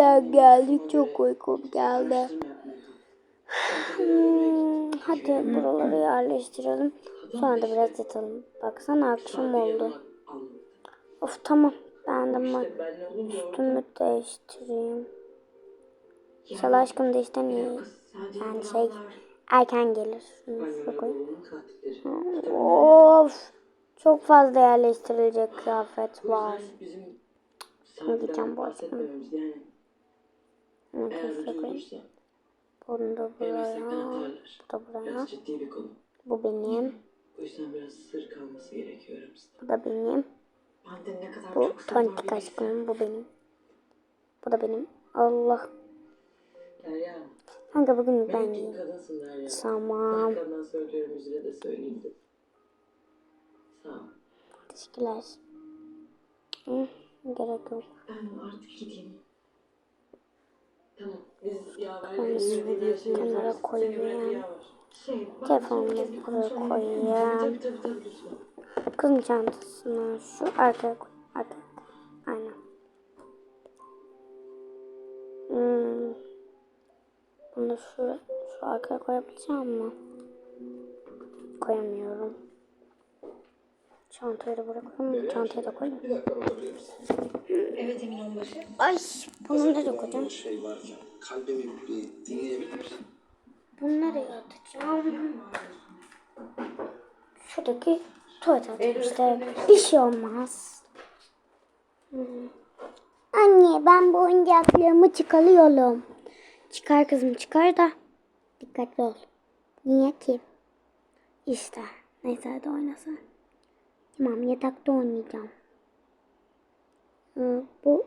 Neden geldik? Çok uykum geldi. Hmm, hadi buraları yerleştirelim. Sonra da biraz yatalım. Baksana akşam oldu. Of tamam. Ben de ma- üstümü değiştireyim. İnşallah aşkım da işte iyi. Yani şey erken gelir. Of. Çok fazla yerleştirilecek kıyafet var. Bunu giyeceğim bu aşkım. Bunu şuraya koyayım. Bunu da buraya. Bu da buraya. ciddi bir konu. Bu benim. Bu yüzden biraz sır kalması gerekiyor aramızda. Bu da benim. Ne kadar Bu tontik aşkım. Bu benim. Bu da benim. Allah. Derya, Kanka bugün ben yiyeyim. Tamam. Arkamdan söylüyorum yüzüne de söyleyeyim dedim. Ol. Teşekkürler. Hı, gerek yok. Ben artık gideyim. Tamam. Biz her şeyi kenara koyayım. Şey, Telefonumu buraya koyayım. Kızın çantasını şu arkaya koy. Arkaya. Aynen. Hmm. Bunu şu, şu arkaya koyabileceğim mi? Koyamıyorum. Çantayı da buraya koyayım. Çantayı da koyayım. Evet Emin Onbaşı. Ay bunu nereye koyacağım? Şey varken kalbimi bir dinleyebilir misin? Bunu nereye atacağım? Şuradaki tuvalet atayım işte. Bir şey olmaz. Hmm. Anne ben bu oyuncaklarımı çıkarıyorum. Çıkar kızım çıkar da. Dikkatli ol. Niye ki? İşte. Neyse hadi oynasın. Tamam yatakta oynayacağım. Hı, bu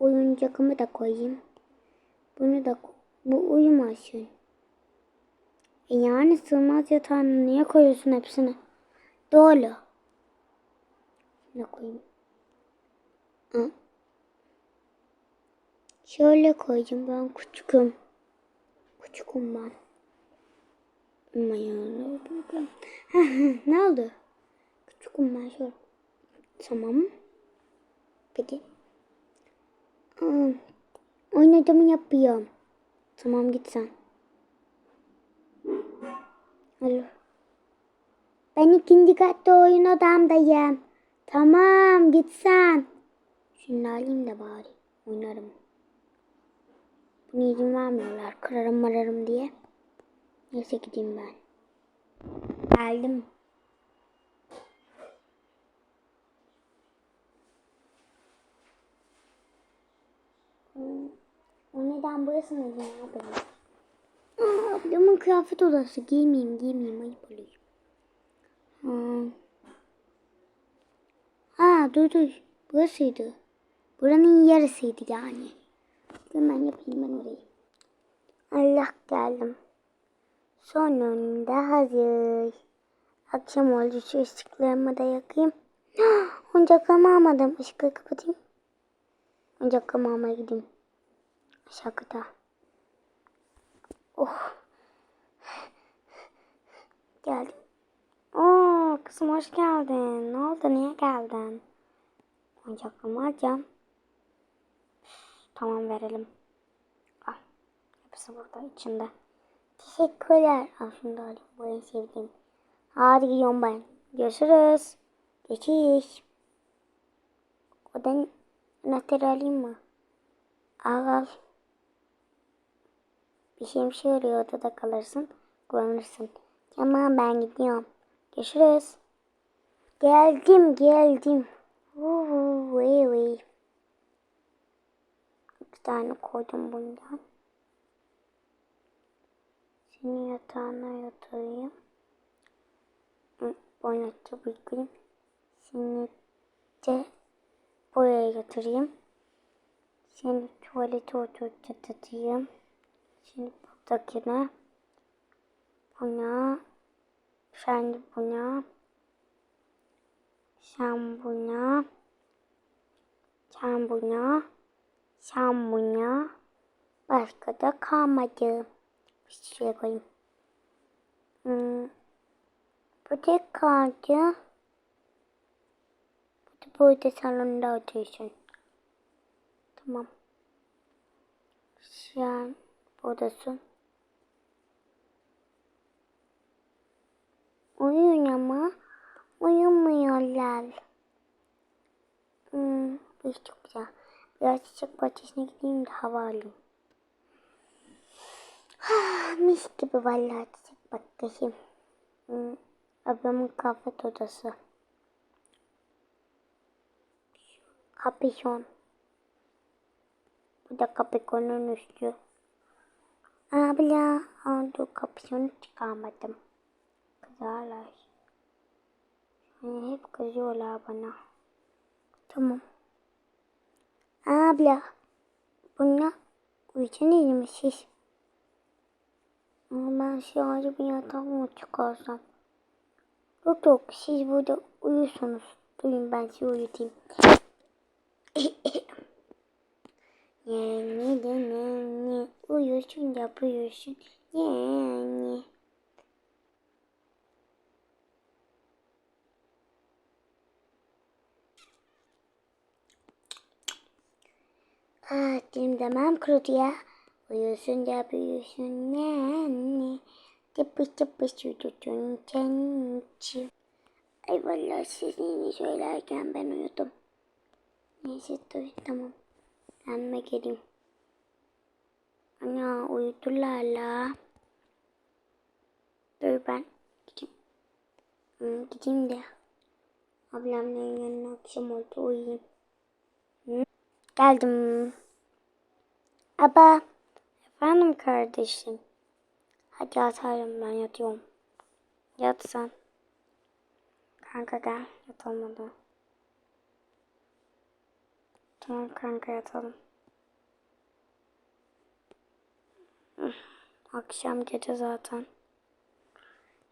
oyuncakımı da koyayım. Bunu da bu uyumasın. E yani sığmaz yatağına niye koyuyorsun hepsini? Doğru. Ne koyayım? Hı? Şöyle koyacağım ben küçüküm. Küçüküm ben. Ama yani ne oldu? Küçüküm ben şöyle. Tamam. Peki. Aa, oynadığımı yapıyorum. Tamam git sen. Alo. Ben ikinci katta oyun odamdayım. Tamam git sen. Şunu alayım da bari. Oynarım. Buna izin vermiyorlar. Kırarım mararım diye. Neyse gideyim ben. Geldim. Hmm, O neden burası neden abi? Aa, ablamın kıyafet odası. Giymeyeyim giymeyeyim ayıp oluyor. Hmm. Ha dur dur. Burasıydı. Buranın yarısıydı yani. Hemen yapayım ben orayı. Allah geldim. Sonunda hazır. Akşam oldu şu ışıklarımı da yakayım. Oyuncaklarımı almadım. Işıkları kapatayım. Oyuncaklarımı almaya gideyim. Kata. Oh. Geldim. Oo, kızım hoş geldin. Ne oldu? Niye geldin? Oyuncaklarımı alacağım. Tamam verelim. Al. Hepsi burada içinde. Teşekkürler. Al şunu da alayım. Bu en sevdiğim. Hadi gidiyorum ben. Görüşürüz. Geçiş. Odan anahtarı alayım mı? Al al. Bir şey oluyor odada kalırsın. Kullanırsın. Tamam ben gidiyorum. Görüşürüz. Geldim geldim. Uuu. İki tane koydum bundan. Seni yatağına yatırayım. Hı, Oynatıp yıkayayım. Seni de buraya yatırayım. Seni tuvalete oturtayım. Şimdi buradakine buna sen buna sen buna sen buna sen buna başka da kalmadı. Bir şey koyayım. Hmm. Bu tek kaldı. Bu da burada salonda otursun. Tamam. An buradasın. Uyuyun ama uyumuyorlar. Hmm, bu iş çok güzel. Biraz çiçek bahçesine gideyim de hava alayım. Ah, mis gibi vallahi çiçek bahçesi. Hmm, ablamın kahve odası. Kapişon. Bu da kapikonun üstü. Abla, dur kapişonu çıkarmadım. Kızarlar. Yani hep kızıyorlar bana. Tamam. Abla, bunlar uyuyacaksınız mı siz? Ama ben sadece bir yatağımı çıkarsam. Yok yok, siz burada uyuyorsunuz. Duyun ben sizi uyutayım. Yani de yani uyuyorsun da uyuyorsun. Yani. Ah dilim demem kurudu ya. Uyuyorsun da uyuyorsun yani. Tıpış tıpış uyudun kendi. Ay vallahi sizin söylerken ben uyudum. Neyse dur tamam. Yanıma geleyim. Ana uyudular la. Dur ben gideyim. Hı, gideyim de. Ablamların yanına akşam oldu uyuyayım. Hı? Geldim. Aba. Efendim kardeşim. Hadi yatarım ben yatıyorum. Yat sen. Kanka gel yatalım. Tamam kanka yatalım. Akşam gece zaten.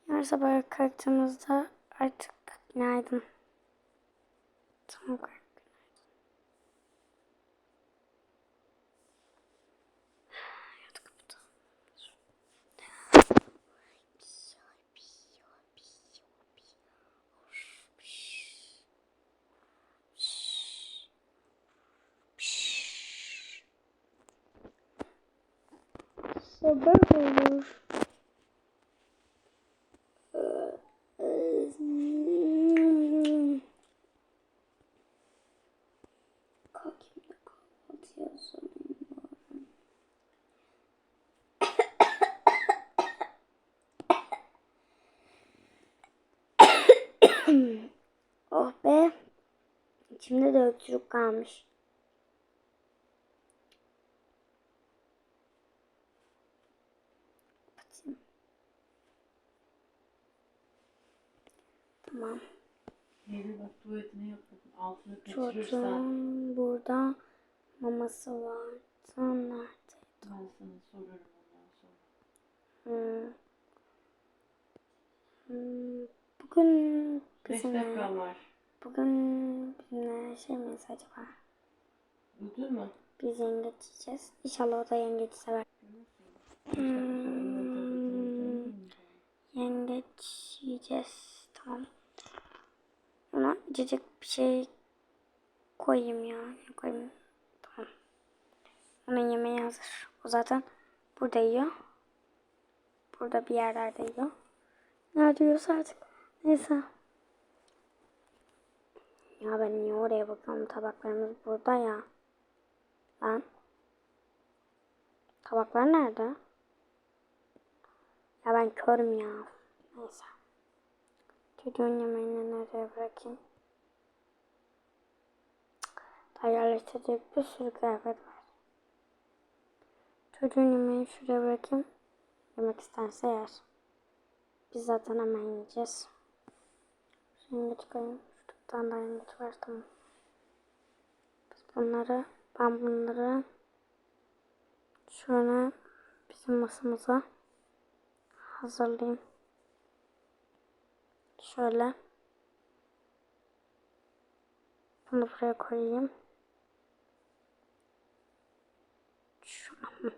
Yarın sabah kalktığımızda artık günaydın. Tamam kanka. Yat kapatalım. Sabah olur. Kalkayım da kahvaltı yazayım. oh be. İçimde de öksürük kalmış. Tamam. Bak. Altını kaçırırsan Çocuğun burada maması var. Sen nerede? ben sana sorarım ondan sonra. Hmm. Hmm. Bugün 5 bizimle, dakika var. bugün bizimle şey miyiz acaba? Duydun mu? Biz yengeç yiyeceğiz. İnşallah o da yengeç sever. Hmm. Yengeç yiyeceğiz. Tamam. Ona içecek bir şey koyayım ya. Koyayım? Tamam. Onun yemeği hazır. O zaten burada yiyor. Burada bir yerlerde yiyor. Nerede yiyorsa artık. Neyse. Ya ben niye oraya bakıyorum? Tabaklarımız burada ya. Lan. Tabaklar nerede? Ya ben körüm ya. Neyse. Çocuğun yemeğini nereye bırakayım? Daha yerleştirecek bir sürü kıyafet var. Çocuğun yemeğini şuraya bırakayım. Yemek isterse yer. Biz zaten hemen yiyeceğiz. Şimdi çıkarayım. Şurada bir tane daha yengeç var tamam. Biz bunları, ben bunları şöyle bizim masamıza hazırlayayım. Şöyle. Bunu buraya koyayım. Şunu.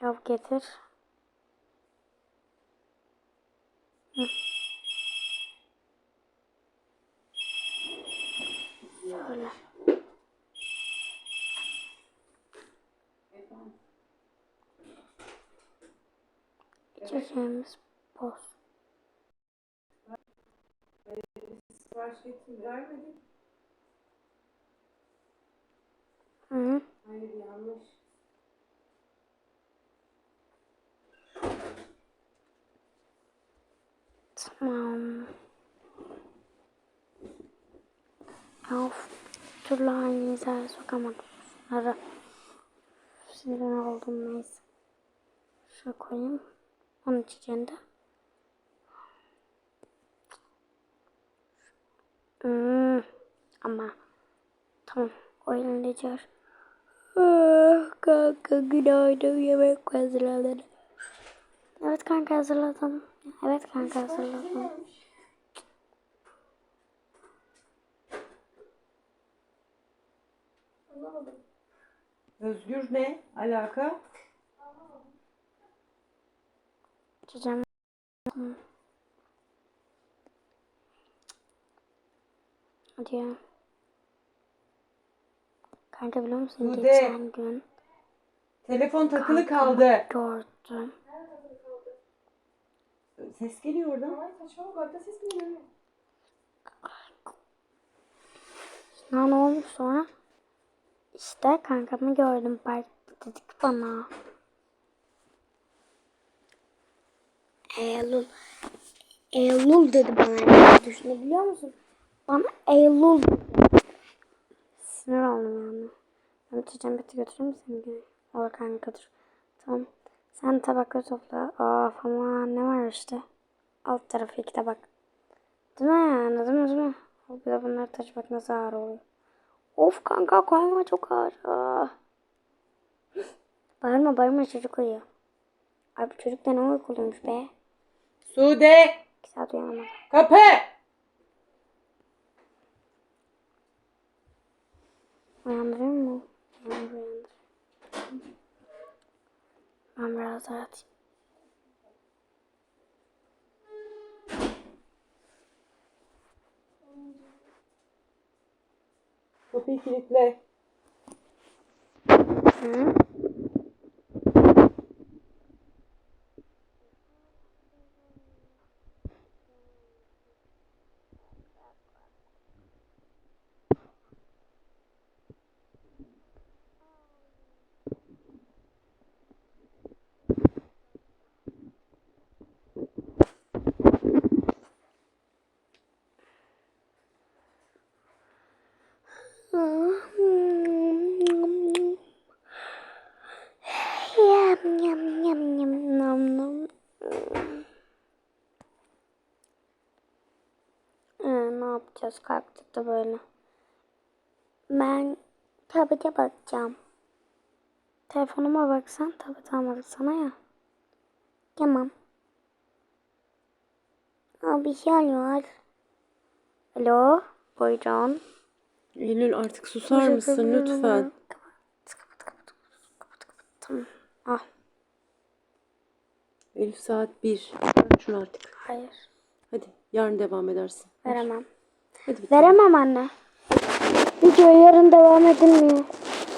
Yav getir. Hı. Şöyle. İçeceğimiz boz. Sipariş getir, vermedin. Hı. Hayır yanlış. Tamam. Of. Türlü aynı hizaya sokamadım. Ara. Sinir oldum neyse. Şöyle koyayım. Onun içeceğinde. Hmm. Ama. Tamam. O elinde Ah, kanka günaydın yemek hazırladın. Evet kanka hazırladım. Evet kanka hazırladım. Özgür ne? Alaka? Çiçeğim. Hadi ya. Kanka biliyor musun Sude. geçen gün Telefon takılı kaldı. gördüm. Ses geliyor oradan. Ya ne olmuş sonra? İşte kankamı gördüm parkta dedik bana. Eylül. Eylül dedi bana. Ne düşünebiliyor musun? Bana Eylül. Sinir oldum yani. Ben çiçeğim beti seni? Gel. Olur kanka dur. Tamam. Sen tabakları topla. Of ama ne var işte. Alt tarafı iki tabak. Değil mi yani? Değil mi? Değil mi? Bir de bunları taşımak nasıl ağır oluyor. Of kanka koyma çok ağır. Ah. Bağırma bağırma çocuk uyuyor. Ay bu çocuk da ne uykuluymuş be. Sude! İki saat. Kapı! Mı? Uyandır uyandır. Ben biraz daha yatayım. Kapıyı kilitle. Hı? Yapacağız kalktık da böyle. Ben tablete bakacağım. Telefonuma baksan tablet almadık sana ya. Tamam. Aa, bir şey arıyor. Alo. Buyurun. Eylül artık susar mısın lütfen? Kapat, kapat, kapat, kapat, kapat. Tamam. Al. Elif saat 1. Bırak şunu artık. Hayır. Hadi yarın devam edersin. Veremem. Hadi bir Veremem anne. Video yarın devam edilmiyor.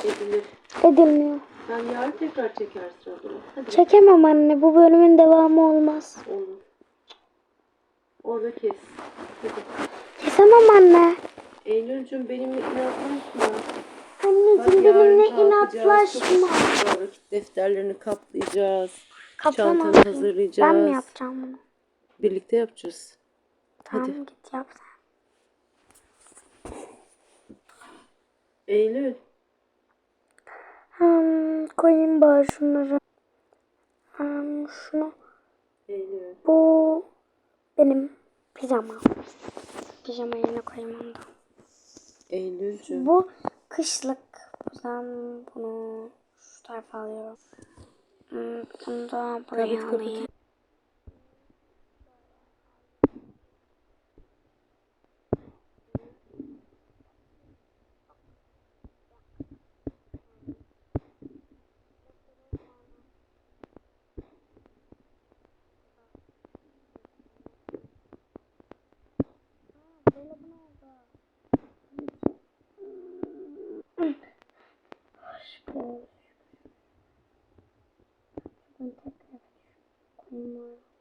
Edilir. Edilmiyor. Sen yarın tekrar çekersin o zaman. Hadi Çekemem anne. Bu bölümün devamı olmaz. oğlum. Orada kes. Hadi. Kesemem anne. Eylül'cüm benimle inatlaşma. Anneciğim Yarın benimle inatlaşma. Vakit defterlerini kaplayacağız. Kaplamam. Çantanı hazırlayacağız. Ben mi yapacağım bunu? Birlikte yapacağız. Tamam Hadi. git yap sen. Eylül. Hmm, koyayım bari şunları. Hmm, şunu. Eylül. Bu benim pijama. Pijama yerine koyayım onu da. Eylül'cüm. Bu kışlık. O bunu şu tarafa alıyorum. Hmm, bunu da buraya kapat. alayım. Ben tekrar Şunları. Şöyle koyayım.